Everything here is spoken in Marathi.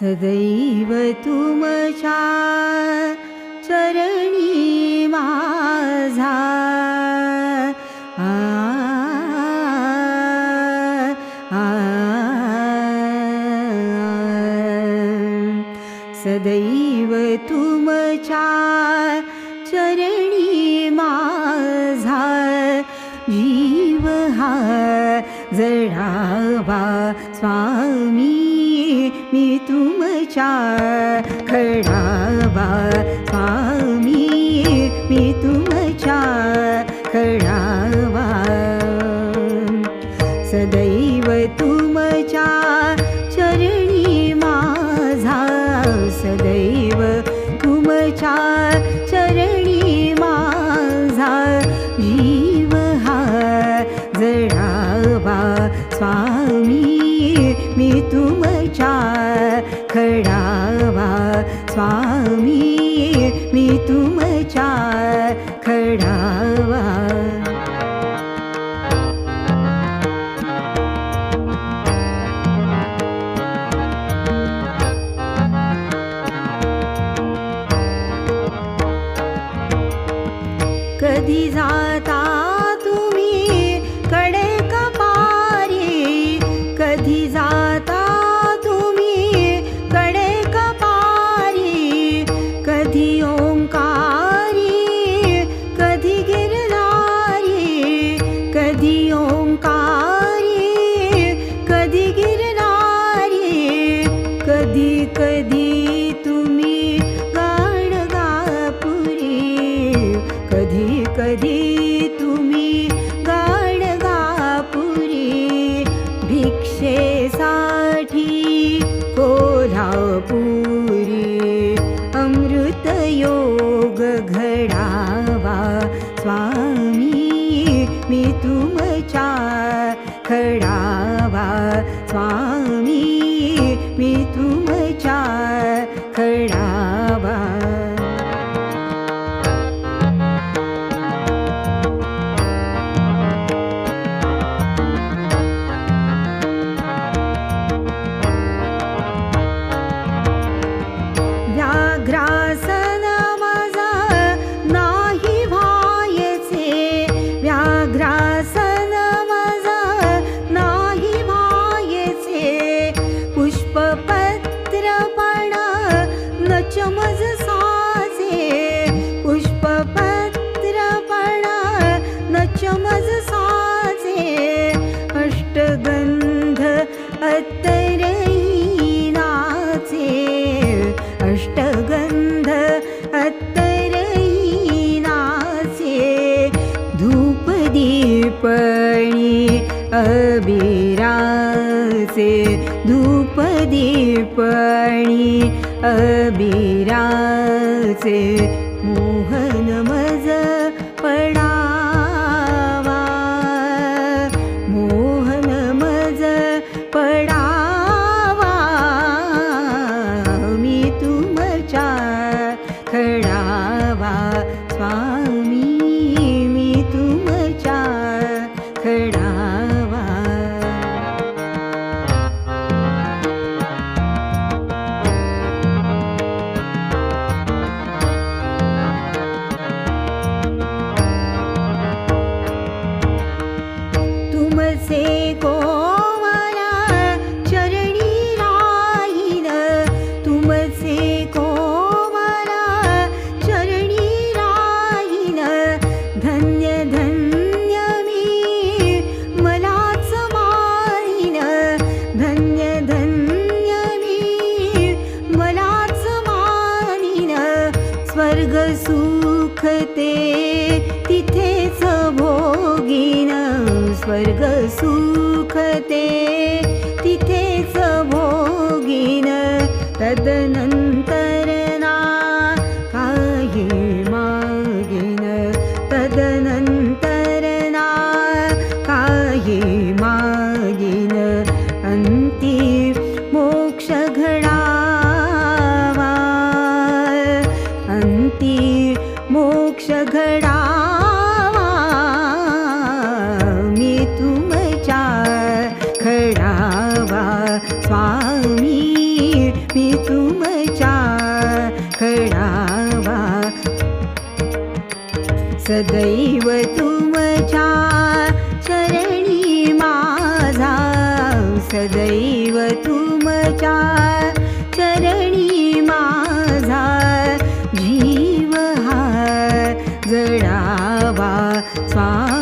सदैव तुमच्या चरणी माझा. आ, आ, सदैव तुमच्या चरणी माझा. जीव हा जडावा स्वा तुमच्या खडावा स्वामी मी तुमच्या खडावा सदैव तुमच्या चरणी माझा सदैव तुमच्या चरणी माझा. जी तुमच्या खडावा. कधी जाता तुम्ही कडे कपारी? कधी जा भिक्षेसाठी कोल्हापुरी अमृत योग घडावा. स्वामी मी तुमच्या खड दीपणी अबिरासे धूप दीपणी अबिरासे मोहन मज पडावा. मोहन मज पडावा. मी तुमच्या खडावा. स्वामी धन्य धन्य मी. मलाच माईन. धन्य धन्य मी. मलाच मारीन स्वर्ग सुख ते तिथेच भोगीन. स्वर्ग सुख ते तिथे मोक्ष घडावा. मी तुमच्या खडावा स्वामी मी तुमच्या खडावा सदैव तुमच्या चरणी माझा. सदैव 咋？